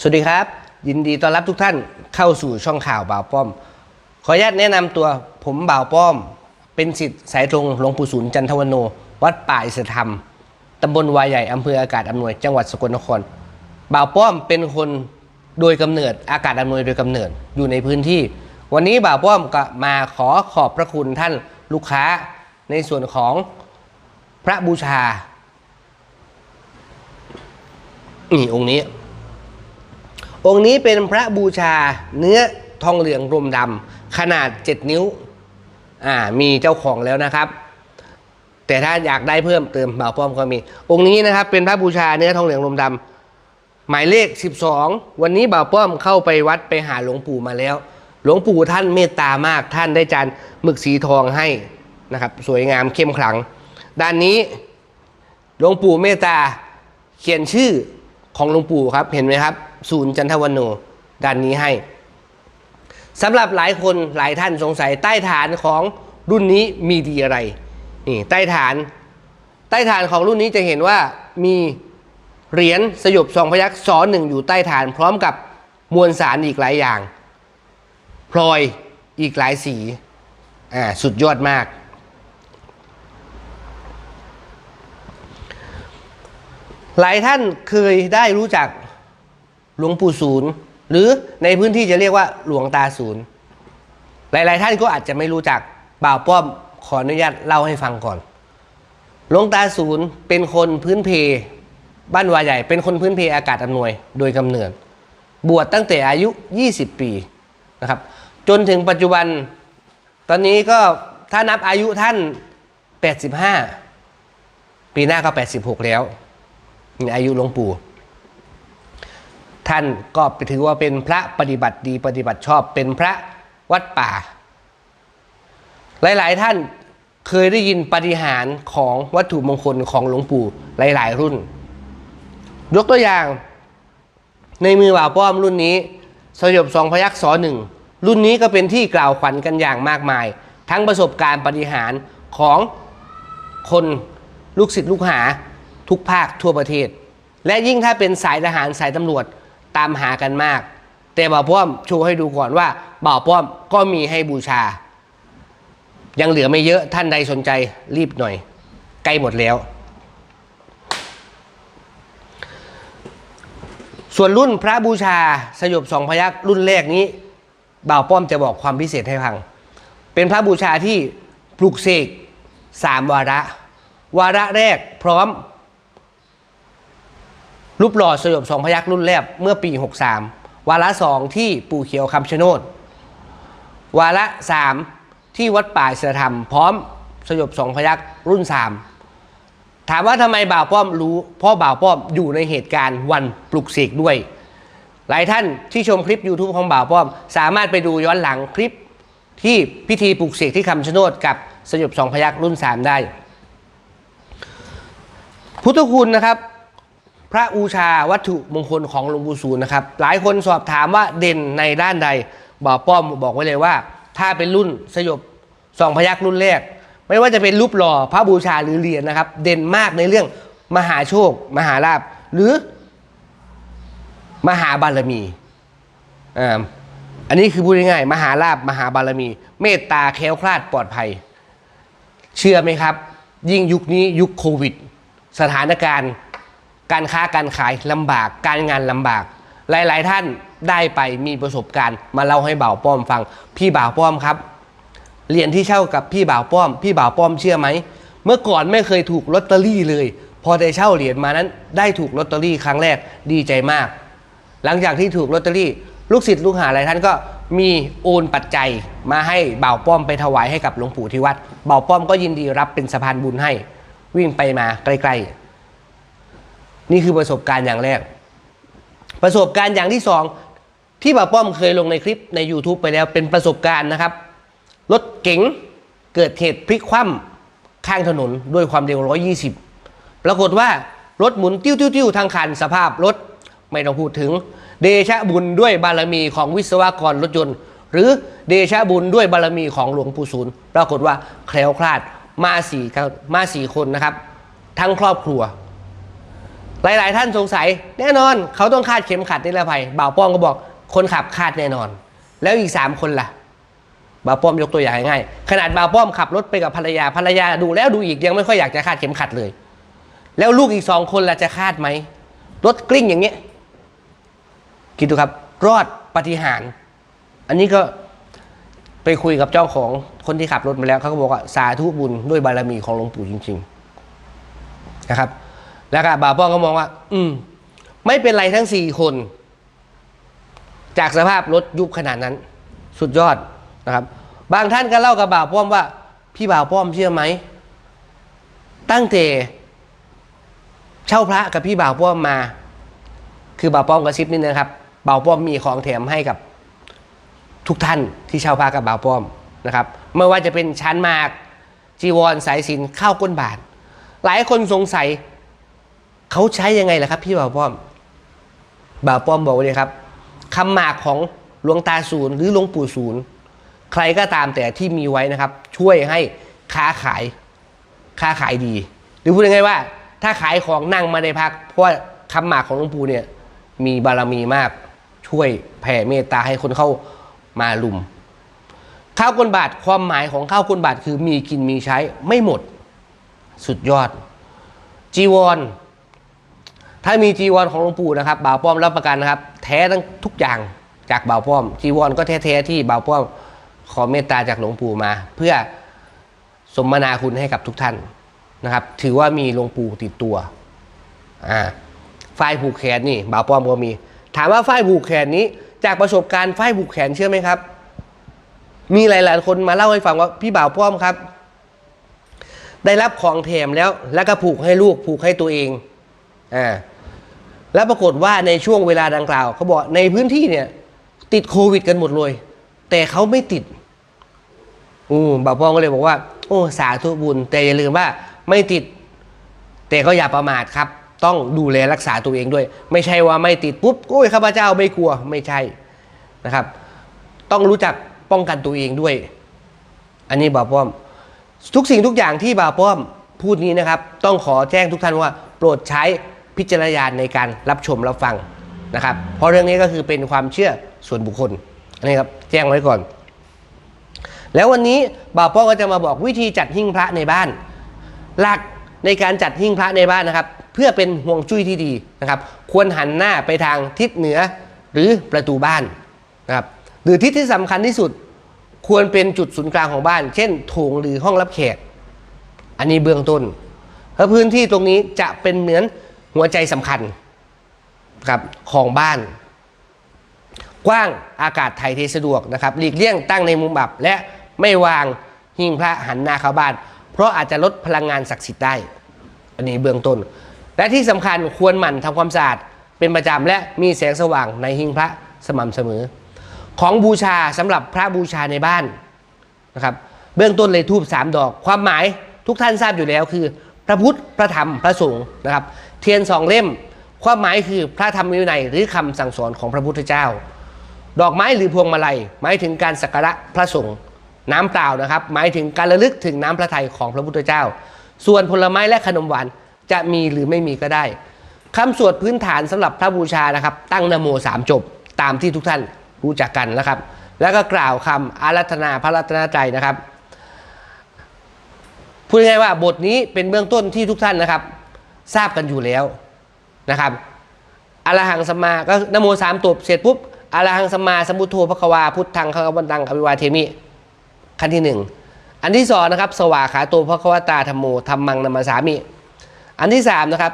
สวัสดีครับ ยินดีต้อนรับทุกท่านเข้าสู่ช่องข่าวบ่าวป้อม ขออนุญาตแนะนำตัวผมบ่าวป้อม เป็นสิทธิ์สายตรงหลวงปู่ศูนย์จันทวโน วัดป่าอิสธรรมตำบลวายใหญ่อำเภออากาศอำนวยจังหวัดสกลนครบ่าวป้อมเป็นคนโดยกำเนิดอากาศอำนวยโดยกำเนิดอยู่ในพื้นที่ วันนี้บ่าวป้อมก็มาขอขอบพระคุณท่านลูกค้าในส่วนของพระบูชานี่องค์นี้ องค์นี้เป็นพระบูชาเนื้อทองเหลืองรมดำขนาด 7 นิ้วอ่ามีเจ้าของแล้วนะครับ แต่ถ้าอยากได้เพิ่มเติมบ่าวป้อมก็มี องค์นี้นะครับเป็นพระบูชาเนื้อทองเหลืองรมดำหมายเลข 12 วันนี้บ่าวป้อมเข้าไปวัดไปหาหลวงปู่มาแล้ว หลวงปู่ท่านเมตตามากท่านได้จานหมึกสีทองให้นะครับ สวยงามเข้มขลัง ด้านนี้หลวงปู่เมตตาเขียนชื่อของหลวงปู่ครับเห็นไหมครับ ศูนย์จันทวันโนด้านนี้ให้สำหรับหลายคนหลายท่านสงสัยใต้ฐานของรุ่นนี้มีดีอะไรนี่ใต้ฐาน ใต้ฐานของรุ่นนี้จะเห็นว่ามีเหรียญสยบสองพยักษรหนึ่งอยู่ใต้ฐาน พร้อมกับมวลสารอีกหลายอย่างพลอยอีกหลายสีอ่าสุดยอดมาก หลายท่านเคยได้รู้จัก หลวงปู่ศูนย์หรือในพื้นที่จะเรียกว่าหลวงตาศูนย์ หลาย ๆ ท่านก็อาจจะไม่รู้จักบ่าวป้อมขออนุญาตเล่าให้ฟังก่อนหลวงตาศูนย์เป็นคนพื้นเพ บ้านวาใหญ่ เป็นคนพื้นเพอากาศอำนวย โดยกำเนิด บวชตั้งแต่อายุ 20 ปีนะครับจนถึงปัจจุบัน ตอนนี้ก็ถ้านับอายุท่าน 85 ปีหน้าก็ 86 แล้วมีอายุหลวงปู่ ท่านก็ถือว่าเป็นพระปฏิบัติดีปฏิบัติชอบเป็นพระวัดป่า หลาย ๆ ท่านเคยได้ยินปฏิหารของวัตถุมงคลของหลวงปู่หลาย ๆ รุ่น ยกตัวอย่าง ในมือบ่าวป้อมรุ่นนี้ สยบสองพยักษรหนึ่งรุ่นนี้ก็เป็นที่กล่าวขวัญกันอย่างมากมาย ทั้งประสบการณ์ปฏิหารของคนลูกศิษย์ลูกหาทุกภาคทั่วประเทศ และยิ่งถ้าเป็นสายทหารสายตำรวจ ตามหากันมาก แต่บ่าวป้อมชว์ให้ดูก่อนว่าบ่าวป้อมก็มีให้บูชา ยังเหลือไม่เยอะท่านใดสนใจรีบหน่อย ใกล้หมดแล้ว ส่วนรุ่นพระบูชาสยบสองพยักรุ่นแรกนี้บ่าวป้อมจะบอกความพิเศษให้ฟัง เป็นพระบูชาที่ปลุกเสกสามวาระ วาระแรกพร้อม รูปหล่อสยบสองพยักรุ่นแรกเมื่อปี 63 วาระสองที่ปู่เขียวคำชะโนด วาระสามที่วัดป่าเสรธรรม พร้อมสยบสองพยักรุ่นสามถามว่าทำไมบ่าวป้อมรู้เพราะบ่าวป้อมอยู่ในเหตุการณ์วันปลุกเสกด้วย หลายท่านที่ชมคลิป YouTube ของบ่าวป้อม สามารถไปดูย้อนหลังคลิปที่พิธีปลุกเสกที่คำชะโนดกับสยบสองพยักรุ่นสามได้ พุทธคุณนะครับ พระอูชาวัตถุมงคลของหลวงปู่ศูนย์นะครับ หลายคนสอบถามว่าเด่นในด้านใดบอกป้อมบอกไว้เลยว่า ถ้าเป็นรุ่นสยบสองพยักรุ่นแรก ไม่ว่าจะเป็นรูปหล่อพระบูชาหรือเหรียญนะครับ เด่นมากในเรื่องมหาโชค มหาลาภหรือ มหาบารมีอ่าอันนี้คือพูดง่ายๆมหาลาภมหาบารมี เมตตาแคล้วคลาดปลอดภัย เชื่อไหมครับ ยิ่งยุคนี้ยุคโควิด สถานการณ์ การค้าการขายลำบากการงานลำบาก หลาย ๆ ท่านได้ไปมีประสบการณ์มาเล่าให้บ่าวป้อมฟัง พี่บ่าวป้อมครับเหรียญที่เช่ากับพี่บ่าวป้อม พี่บ่าวป้อมเชื่อไหมเมื่อก่อนไม่เคยถูกลอตเตอรี่เลย พอได้เช่าเหรียญมานั้น ได้ถูกลอตเตอรี่ครั้งแรกดีใจมาก หลังจากที่ถูกลอตเตอรี่ ลูกศิษย์ลูกหาหลายท่านก็มีโอนปัจจัยมาให้บ่าวป้อมไปถวายให้กับหลวงปู่ที่วัดบ่าวป้อมก็ยินดีรับเป็นสะพานบุญให้ วิ่งไปมาใกล้ๆ นี่คือประสบการณ์อย่างแรก ประสบการณ์อย่างที่สองที่บ่าป้อมเคยลงในคลิปใน YouTube ไปแล้วเป็นประสบการณ์นะครับ รถเก๋งเกิดเหตุพลิกคว่ำข้างถนนด้วยความเร็ว 120 ปรากฏว่ารถหมุนติ้วติ้วติ้วทางคันสภาพรถไม่ต้องพูดถึง เดชะบุญด้วยบารมีของวิศวกรรถยนต์ หรือเดชะบุญด้วยบารมีของหลวงปู่ศูนย์ปรากฏว่าแคล้วคลาดมาสี่มาสี่คนนะครับ ทั้งครอบครัว หลาย ๆ ท่านสงสัย แน่นอน เขาต้องคาดเข็มขัดนิรภัยบ่าวป้อมก็บอกคนขับคาดแน่นอน แล้วอีกสามคนล่ะบ่าวป้อมยกตัวอย่างง่ายขนาดบ่าวป้อมขับรถไปกับภรรยาภรรยาดูแล้วดูอีกยังไม่ค่อยอยากจะคาดเข็มขัดเลย แล้วลูกอีกสองคนล่ะจะคาดไหมรถกลิ้งอย่างเงี้ยคิดดูครับ รอดปฏิหาร อันนี้ก็ไปคุยกับเจ้าของคนที่ขับรถมาแล้วเขาก็บอกว่าสาธุบุญด้วยบารมีของหลวงปู่จริง ๆ นะครับ แล้วก็บาป้องก็มองว่า อืม ไม่เป็นไรทั้งสี่คน จากสภาพรถยุบขนาดนั้น สุดยอดนะครับ บางท่านก็เล่ากับบ่าวป้อมว่า พี่บ่าวป้อมเชื่อไหม ตั้งแต่เช่าพระกับพี่บ่าวป้อมมา คือบ่าวป้อมกระซิบนิดนะครับบ่าวป้อมมีของแถมให้กับทุกท่านที่เช่าพระกับบ่าวป้อมนะครับไม่ว่าจะเป็นชั้นมากจีวรสายสินข้าวก้นบาท หลายคนสงสัย เขาใช้ยังไงล่ะครับ พี่บ่าวป้อม บ่าวป้อมบอกเลยครับคำหมากของหลวงตาศูนย์หรือหลวงปู่ศูนย์ใครก็ตามแต่ที่มีไว้นะครับ ช่วยให้ค้าขายค้าขายดี หรือพูดง่ายๆว่า ถ้าขายของนั่งมาในพัก เพราะว่าคำหมากของหลวงปู่เนี่ย มีบารมีมาก ช่วยแผ่เมตตาให้คนเข้ามาลุมข้าวก้นบาทความหมายของข้าวก้นบาทคือมีกินมีใช้ไม่หมด สุดยอด จีวร ถ้ามีจีวรของหลวงปู่นะครับบ่าวป้อมรับประกันนะครับ แท้ทั้งทุกอย่างจากบ่าวป้อม จีวรก็แท้ๆที่บ่าวป้อมขอเมตตาจากหลวงปู่มา เพื่อสมนาคุณให้กับทุกท่านนะครับ ถือว่ามีหลวงปู่ติดตัวอ่าฝ้ายผูกแขนนี่บ่าวป้อมก็มี ถามว่าฝ้ายผูกแขนนี้ จากประสบการณ์ฝ้ายผูกแขนเชื่อไหมครับ มีหลาย ๆ คนมาเล่าให้ฟังว่าพี่บ่าวป้อมครับ ได้รับของแถมแล้วแล้วก็ผูกให้ลูกผูกให้ตัวเองอ่า แล้วปรากฏว่าในช่วงเวลาดังกล่าวเขาบอกในพื้นที่เนี่ย ติดโควิดกันหมดเลย แต่เขาไม่ติดอืมบ่าวป้อมก็เลยบอกว่า โอ้สาธุบุญ แต่อย่าลืมว่าไม่ติด แต่ก็อย่าประมาทครับ ต้องดูแลรักษาตัวเองด้วย ไม่ใช่ว่าไม่ติดปุ๊บโอ้ยข้าพเจ้าไม่กลัวไม่ใช่นะครับ ต้องรู้จักป้องกันตัวเองด้วย อันนี้บ่าวป้อม ทุกสิ่งทุกอย่างที่บ่าวป้อมพูดนี้นะครับ ต้องขอแจ้งทุกท่านว่า โปรดใช้ พิจารณญาณในการรับชมรับฟังนะครับ เพราะเรื่องนี้ก็คือเป็นความเชื่อส่วนบุคคลนนี้ครับแจ้งไว้ก่อน แล้ววันนี้บ่าวป้อก็จะมาบอกวิธีจัดหิ้งพระในบ้าน หลักในการจัดหิ้งพระในบ้านนะครับ เพื่อเป็นห่วงจุ้ยที่ดีนะครับ ควรหันหน้าไปทางทิศเหนือหรือประตูบ้านนะครับหรือทิศที่สำคัญที่สุดควรเป็นจุดศูนย์กลางของบ้าน เช่นโถงหรือห้องรับแขก อันนี้เบื้องต้น เพราะพื้นที่ตรงนี้จะเป็นเหมือน หัวใจสำคัญครับของบ้าน กว้างอากาศถ่ายเทสะดวกนะครับหลีกเลี่ยงตั้งในมุมอับ และไม่วางหิ้งพระหันหน้าเข้าบ้าน เพราะอาจจะลดพลังงานศักดิ์สิทธิ์ได้ อันนี้เบื้องต้น และที่สำคัญควรหมั่นทำความสะอาดเป็นประจำและมีแสงสว่างในหิ้งพระสม่ำเสมอ ของบูชาสำหรับพระบูชาในบ้านนะครับเบื้องต้นเลยทูบสามดอก ความหมายทุกท่านทราบอยู่แล้วคือ พระพุทธพระธรรมพระสงฆ์นะครับ เทียนสองเล่ม ความหมายคือพระธรรมวินัยหรือคำสั่งสอนของพระพุทธเจ้า ดอกไม้หรือพวงมาลัย หมายถึงการสักการะพระสงฆ์น้ำเปล่านะครับ หมายถึงการระลึกถึงน้ำพระทัยของพระพุทธเจ้า ส่วนผลไม้และขนมหวานจะมีหรือไม่มีก็ได้คำสวดพื้นฐานสำหรับพระบูชานะครับ ตั้งนโมสามจบตามที่ทุกท่านรู้จักกันนะครับ แล้วก็กล่าวคำอารัธนาพระรัตนตรัยนะครับพูดง่ายว่าบทนี้เป็นเบื้องต้นที่ทุกท่านนะครับ ทราบกันอยู่แล้วนะครับอรหังสัมมาก็นโมสามจบเสร็จปุ๊บอรหังสัมมาสัมพุทโธพระควาพุทธังขวันตังอภิวาเทมิขั้นที่หนึ่งอันที่สองนะครับ สวาขาโตพระควตาธรรมโมธรรมังนามาสามิ อันที่สามนะครับ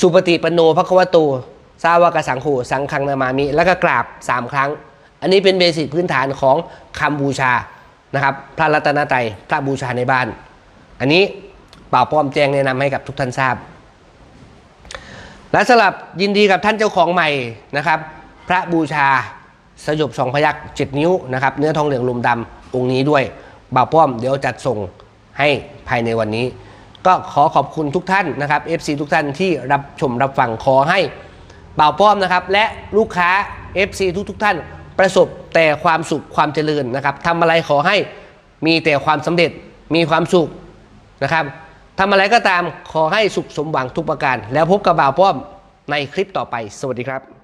สุปฏิปโนพระควโตสาวกสังโฆสังฆังนามามิ แล้วก็กราบสามครั้ง อันนี้เป็นเบสิกพื้นฐานของคำบูชานะครับ พระรัตนตรัยพระบูชาในบ้าน อันนี้ ป่าป้อมแจ้งแนะนำให้กับทุกท่านทราบ และสำหรับยินดีกับท่านเจ้าของใหม่นะครับ พระบูชาสยบสองพยักเจ็ดนิ้วนะครับ เนื้อทองเหลืองลมดำองค์นี้ด้วยบ่าวป้อมเดี๋ยวจัดส่งให้ภายในวันนี้ ก็ขอขอบคุณทุกท่านนะครับ FC ทุกท่านที่รับชมรับฟังขอให้บ่าวป้อมนะครับ และลูกค้า FC ทุกทุกๆท่านประสบแต่ความสุขความเจริญนะครับทำอะไรขอให้มีแต่ความสำเร็จมีความสุขนะครับ ทำอะไรก็ตามขอให้สุขสมหวังทุกประการ แล้วพบกับบ่าวป้อมในคลิปต่อไป สวัสดีครับ